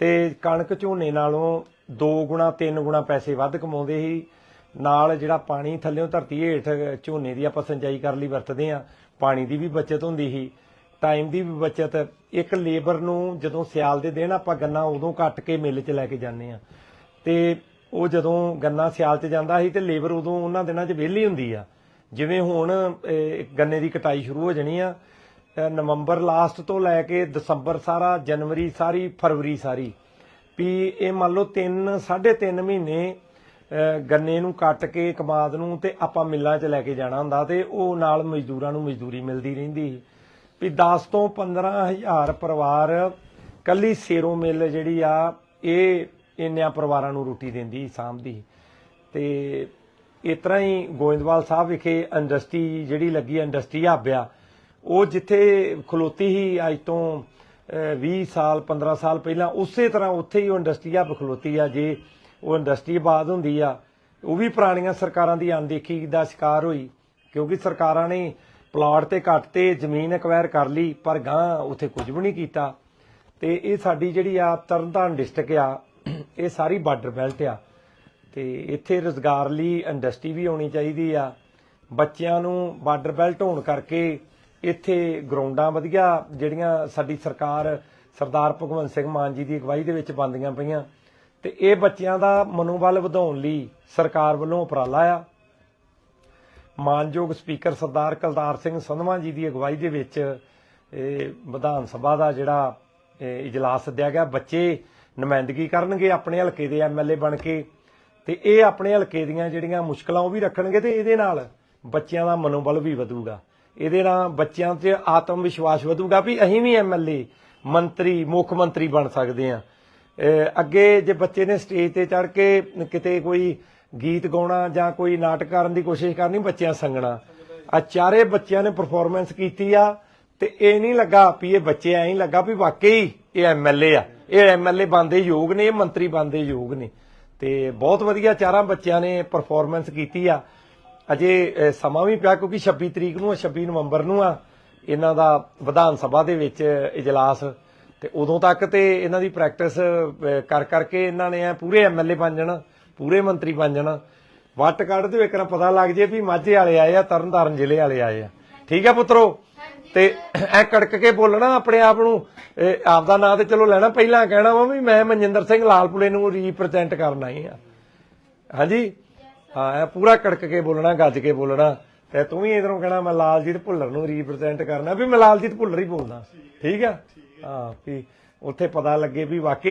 ਤੇ ਕਣਕ ਝੋਨੇ ਨਾਲੋਂ 2 ਗੁਣਾ 3 ਗੁਣਾ ਪੈਸੇ ਵੱਧ ਕਮਾਉਂਦੇ ਸੀ। ਨਾਲ ਜਿਹੜਾ ਪਾਣੀ ਥੱਲੇੋਂ ਧਰਤੀ ਹੇਠ ਝੋਨੇ ਦੀ ਆਪਾਂ ਸਿੰਜਾਈ ਕਰਨ ਲਈ ਵਰਤਦੇ ਆ ਪਾਣੀ ਦੀ ਵੀ ਬਚਤ ਹੁੰਦੀ ਸੀ। ਟਾਈਮ ਦੀ ਵੀ ਬਚਤ, ਇੱਕ ਲੇਬਰ ਨੂੰ ਜਦੋਂ ਸਿਆਲ ਦੇ ਦਿਨ ਆਪਾਂ ਗੰਨਾ ਉਦੋਂ ਕੱਟ ਕੇ ਮਿੱਲ 'ਚ ਲੈ ਕੇ ਜਾਂਦੇ ਆ ਤੇ ਉਹ ਜਦੋਂ ਗੰਨਾ ਸਿਆਲ 'ਚ ਜਾਂਦਾ ਸੀ ਤੇ ਲੇਬਰ ਉਦੋਂ ਉਹਨਾਂ ਦਿਨਾਂ 'ਚ ਵਿਹਲੀ ਹੁੰਦੀ ਆ। ਜਿਵੇਂ ਹੁਣ ਗੰਨੇ ਦੀ ਕਟਾਈ ਸ਼ੁਰੂ ਹੋ ਜਾਣੀ ਆ ਨਵੰਬਰ ਲਾਸਟ ਤੋਂ ਲੈ ਕੇ ਦਸੰਬਰ ਸਾਰਾ, ਜਨਵਰੀ ਸਾਰੀ, ਫਰਵਰੀ ਸਾਰੀ। ਵੀ ਇਹ ਮੰਨ ਲਓ 3 3.5 ਮਹੀਨੇ ਗੰਨੇ ਨੂੰ ਕੱਟ ਕੇ, ਕਮਾਦ ਨੂੰ ਤੇ ਆਪਾਂ ਮਿੱਲਾਂ 'ਚ ਲੈ ਕੇ ਜਾਣਾ ਹੁੰਦਾ ਤੇ ਉਹ ਨਾਲ ਮਜ਼ਦੂਰਾਂ ਨੂੰ ਮਜ਼ਦੂਰੀ ਮਿਲਦੀ ਰਹਿੰਦੀ ਸੀ। ਵੀ 10 ਤੋਂ 15000 ਪਰਿਵਾਰ ਕੱਲੀ ਸੇਰੋ ਮਿੱਲ ਜਿਹੜੀ ਆ, ਇਹ ਇੰਨਿਆਂ ਪਰਿਵਾਰਾਂ ਨੂੰ ਰੋਟੀ ਦਿੰਦੀ ਸਾਂਭਦੀ ਤੇ ਇਸ ਤਰ੍ਹਾਂ ਹੀ ਗੋਇੰਦਵਾਲ ਸਾਹਿਬ ਵਿਖੇ ਇੰਡਸਟਰੀ ਜਿਹੜੀ ਲੱਗੀ, ਇੰਡਸਟਰੀ ਹਾਬਿਆ ਉਹ ਜਿੱਥੇ ਖਲੋਤੀ ਸੀ ਅੱਜ ਤੋਂ ਅਹ, 20 ਸਾਲ 15 ਸਾਲ ਪਹਿਲਾਂ ਉਸੇ ਤਰ੍ਹਾਂ ਉੱਥੇ ਹੀ ਉਹ ਇੰਡਸਟਰੀ ਹੱਬ ਖਲੋਤੀ ਆ ਜੇ ਉਹ ਇੰਡਸਟਰੀ ਆਬਾਦ ਹੁੰਦੀ ਆ ਉਹ ਵੀ ਪੁਰਾਣੀਆਂ ਸਰਕਾਰਾਂ ਦੀ ਅਣਦੇਖੀ ਦਾ ਸ਼ਿਕਾਰ ਹੋਈ ਕਿਉਂਕਿ ਸਰਕਾਰਾਂ ਨੇ ਪਲਾਟ ਤੇ ਘੱਟ ਤੇ ਜ਼ਮੀਨ ਐਕਵਾਇਰ ਕਰ ਲਈ ਪਰ ਗਾਂ ਉੱਥੇ ਕੁਝ ਵੀ ਨਹੀਂ ਕੀਤਾ। ਤੇ ਇਹ ਸਾਡੀ ਜਿਹੜੀ ਆ ਤਰਨਤਾਰਨ ਡਿਸਟ੍ਰਿਕਟ ਆ ਇਹ ਸਾਰੀ ਬਾਰਡਰ ਬੈਲਟ ਆ। ਤੇ ਇੱਥੇ ਰੋਜ਼ਗਾਰ ਲਈ ਇੰਡਸਟਰੀ ਵੀ ਹੋਣੀ ਚਾਹੀਦੀ ਆ। ਬੱਚਿਆਂ ਨੂੰ ਬਾਰਡਰ ਬੈਲਟ ਹੋਣ ਕਰਕੇ ਇੱਥੇ ਗਰਾਊਂਡਾਂ ਵਧੀਆ, ਜਿਹੜੀਆਂ ਸਾਡੀ ਸਰਕਾਰ, ਸਰਦਾਰ ਭਗਵੰਤ ਸਿੰਘ ਮਾਨ ਜੀ ਦੀ ਅਗਵਾਈ ਦੇ ਵਿੱਚ ਬੰਦੀਆਂ ਪਈਆਂ। ਤੇ ਇਹ ਬੱਚਿਆਂ ਦਾ ਮਨੋਬਲ ਵਧਾਉਣ ਲਈ ਸਰਕਾਰ ਵੱਲੋਂ ਉਪਰਾਲਾ ਆ। ਮਾਨਯੋਗ ਸਪੀਕਰ ਸਰਦਾਰ ਕਲਤਾਰ ਸਿੰਘ ਸੰਧਵਾ ਜੀ ਦੀ ਅਗਵਾਈ ਦੇ ਵਿੱਚ, ਇਹ ਵਿਧਾਨ ਸਭਾ ਦਾ ਜਿਹੜਾ, ਇਹ ਇਜਲਾਸ ਸੱਦਿਆ ਗਿਆ। ਬੱਚੇ ਨੁਮਾਇੰਦਗੀ ਕਰਨਗੇ, ਆਪਣੇ ਹਲਕੇ ਦੇ ਐਮਐਲਏ ਬਣ ਕੇ। ਤੇ ਇਹ ਆਪਣੇ ਹਲਕੇ ਦੀਆਂ ਜਿਹੜੀਆਂ ਮੁਸ਼ਕਲਾਂ ਉਹ ਵੀ ਰੱਖਣਗੇ ਤੇ ਇਹਦੇ ਨਾਲ ਬੱਚਿਆਂ ਦਾ ਮਨੋਬਲ ਵੀ ਵਧੂਗਾ। ਇਹਦੇ ਨਾਲ ਬੱਚਿਆਂ 'ਚ ਆਤਮ ਵਿਸ਼ਵਾਸ ਵਧੂਗਾ ਵੀ ਅਸੀਂ ਵੀ ਐਮਐਲਏ ਮੰਤਰੀ, ਮੁੱਖ ਮੰਤਰੀ ਬਣ ਸਕਦੇ ਆ ਅੱਗੇ ਜੇ ਬੱਚੇ ਨੇ ਸਟੇਜ ਤੇ ਚੜ ਕੇ ਕਿਤੇ ਕੋਈ ਗੀਤ ਗਾਉਣਾ ਜਾਂ ਕੋਈ ਨਾਟਕ ਕਰਨ ਦੀ ਕੋਸ਼ਿਸ਼ ਕਰਨੀ, ਬੱਚਿਆਂ ਸੰਗਣਾ। ਆ ਚਾਰੇ ਬੱਚਿਆਂ ਨੇ ਪਰਫਾਰਮੈਂਸ ਕੀਤੀ ਆ ਤੇ ਇਹ ਨਹੀਂ ਲੱਗਾ ਵੀ ਇਹ ਬੱਚੇ ਐਂ ਲੱਗਾ ਵੀ ਵਾਕਈ ਇਹ ਐਮਐਲਏ ਆ। ਇਹ ਐਮਐਲਏ ਬੰਦੇ ਯੋਗ ਨੇ, ਇਹ ਮੰਤਰੀ ਬੰਦੇ ਯੋਗ ਨੇ। ਤੇ ਬਹੁਤ ਵਧੀਆ ਚਾਰਾਂ ਬੱਚਿਆਂ ਨੇ ਪਰਫਾਰਮੈਂਸ ਕੀਤੀ ਆ। ਅਜੇ ਸਮਾਂ ਵੀ ਪਿਆ ਕਿਉਂਕਿ 26 ਤਰੀਕ ਨੂੰ ਆ 26 ਨਵੰਬਰ ਨੂੰ ਆ ਇਹਨਾਂ ਦਾ ਵਿਧਾਨ ਸਭਾ ਦੇ ਵਿੱਚ ਇਜਲਾਸ ਤੇ ਉਦੋਂ ਤੱਕ ਤੇ ਇਹਨਾਂ ਦੀ ਪ੍ਰੈਕਟਿਸ ਕਰ ਕਰਕੇ ਇਹਨਾਂ ਨੇ ਐ ਪੂਰੇ ਐਮਐਲਏ ਬਣ ਜਾਣਾ ਪੂਰੇ ਮੰਤਰੀ ਬਣ ਜਾਣਾ। ਵੱਟ ਕੱਢ ਦਿਓ ਇੱਕ ਨਾ ਪਤਾ ਲੱਗ ਜੇ ਵੀ ਮਾਝੇ ਵਾਲੇ ਆਏ ਆ ਤਰਨਤਾਰਨ ਜ਼ਿਲ੍ਹੇ ਵਾਲੇ ਆਏ ਆ। ਠੀਕ ਆ ਪੁੱਤਰੋ? ਤੇ ਐ ਕੜਕ ਕੇ ਬੋਲਣਾ ਆਪਣੇ ਆਪ ਨੂੰ ਇਹ ਆਪਦਾ ਨਾਂ ਤੇ ਚਲੋ ਲੈਣਾ ਪਹਿਲਾਂ ਕਹਿਣਾ ਵਾ ਵੀ ਮੈਂ ਮਨਜਿੰਦਰ ਸਿੰਘ ਲਾਲਪੁਰੇ ਨੂੰ ਰਿਪਰੈਜ਼ੈਂਟ ਕਰਨ ਆਈ ਆ। ਹਾਂਜੀ? ਹਾਂ ਇਹ ਪੂਰਾ ਕੜਕ ਕੇ ਬੋਲਣਾ ਗੱਜ ਕੇ ਬੋਲਣਾ। ਤੇ ਤੂੰ ਵੀ ਇਧਰੋਂ ਕਹਿਣਾ ਮੈਂ ਲਾਲਜੀਤ ਭੁੱਲਰ ਨੂੰ ਰਿਪਰੈਜ਼ੈਂਟ ਕਰਨਾ ਵੀ ਮੈਂ ਲਾਲਜੀਤ ਭੁੱਲਰ ਹੀ ਬੋਲਦਾ। ਠੀਕ ਆ। ਹਾਂ ਵੀ ਉੱਥੇ ਪਤਾ ਲੱਗੇ ਵੀ ਵਾਕਈ